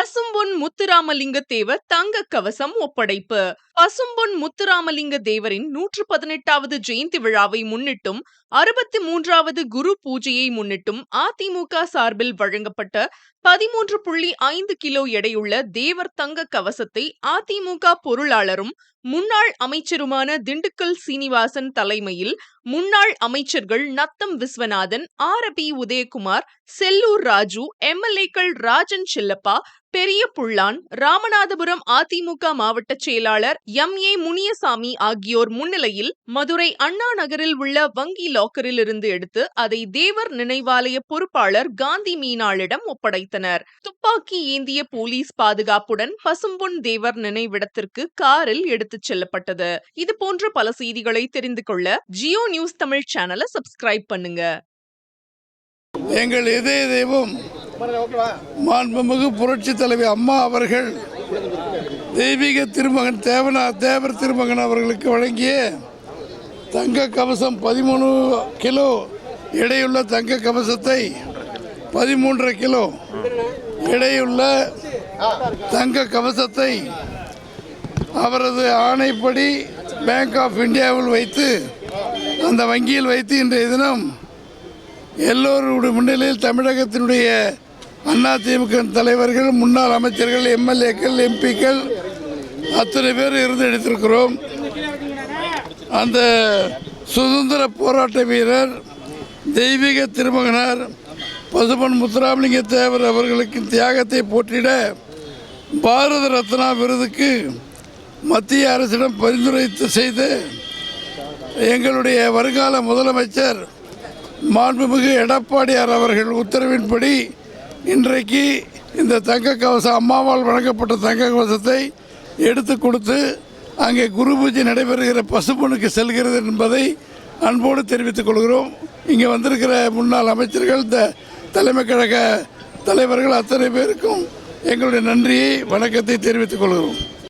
பசும்பொன் முத்துராமலிங்க தேவர் தங்க கவசம் ஒப்படைப்பு. பசும்பொன் முத்துராமலிங்க தேவரின் நூற்று பதினெட்டாவது ஜெயந்தி விழாவை முன்னிட்டும் அறுபத்தி மூன்றாவது குரு பூஜையை முன்னிட்டும் அதிமுக சார்பில் வழங்கப்பட்ட பதிமூன்று புள்ளி ஐந்து கிலோ எடையுள்ள தேவர் தங்க கவசத்தை அதிமுக பொருளாளரும் முன்னாள் அமைச்சருமான திண்டுக்கல் சீனிவாசன் தலைமையில் முன்னாள் அமைச்சர்கள் நத்தம் விஸ்வநாதன் ஆர் பி உதயகுமார் செல்லூர் ராஜு எம்எல்ஏக்கள் ராஜன் செல்லப்பா பெரிய புள்ளான் ராமநாதபுரம் அதிமுக மாவட்ட செயலாளர் எம். ஏ. முனியசாமி ஆகியோர் முன்னிலையில் மதுரை அண்ணா நகரில் உள்ள வங்கி லாக்கரில் இருந்து எடுத்து அதை தேவர் நினைவாலய பொறுப்பாளர் காந்தி மீனாளிடம் ஒப்படைத்தனர். துப்பாக்கி ஏந்திய போலீஸ் பாதுகாப்புடன் பசும்பொன் தேவர் நினைவிடத்திற்கு காரில் எடுத்துச் செல்லப்பட்டது. இது போன்ற பல செய்திகளை தெரிந்து கொள்ள ஜியோ நியூஸ் தமிழ் சேனலை சப்ஸ்கிரைப் பண்ணுங்க. எங்கள் இதய தெய்வம் மாண்புமிகு புரட்சி தலைவி அம்மா அவர்கள் தெய்வீக திருமகன் தேவனா தேவர் திருமகன் அவர்களுக்கு வழங்கிய தங்க கவசம் பதிமூணு கிலோ எடையுள்ள தங்க கவசத்தை பதிமூன்றரை கிலோ எடையுள்ள தங்க கவசத்தை அவரது ஆணைப்படி பேங்க் ஆஃப் இந்தியாவில் வைத்து அந்த வங்கியில் வைத்து இன்றைய தினம் எல்லோருடைய முன்னிலையில் தமிழகத்தினுடைய அண்ணா தலைவர்கள் முன்னாள் அமைச்சர்கள் எம்எல்ஏக்கள் எம்பிக்கள் அத்தனை பேர் இருந்து எடுத்திருக்கிறோம். அந்த சுதந்திர போராட்ட வீரர் தெய்வீக திருமகனார் பசுமன் முத்துராமலிங்க தேவர் அவர்களுக்கு தியாகத்தை போற்றிட பாரத ரத்னா விருதுக்கு மத்திய அரசிடம் பரிந்துரை செய்து எங்களுடைய வருங்கால முதலமைச்சர் மாண்புமிகு எடப்பாடியார் அவர்கள் உத்தரவின்படி இன்றைக்கு இந்த தங்க கவசம் அம்மாவால் வழங்கப்பட்ட தங்க கவசத்தை எடுத்து கொடுத்து அங்கே குரு பூஜை நடைபெறுகிற பசுப்பொண்ணுக்கு செல்கிறது என்பதை அன்போடு தெரிவித்துக் கொள்கிறோம். இங்கே வந்திருக்கிற முன்னாள் அமைச்சர்கள் இந்த தலைமை கழக தலைவர்கள் அத்தனை பேருக்கும் எங்களுடைய நன்றியை வணக்கத்தை தெரிவித்துக் கொள்கிறோம்.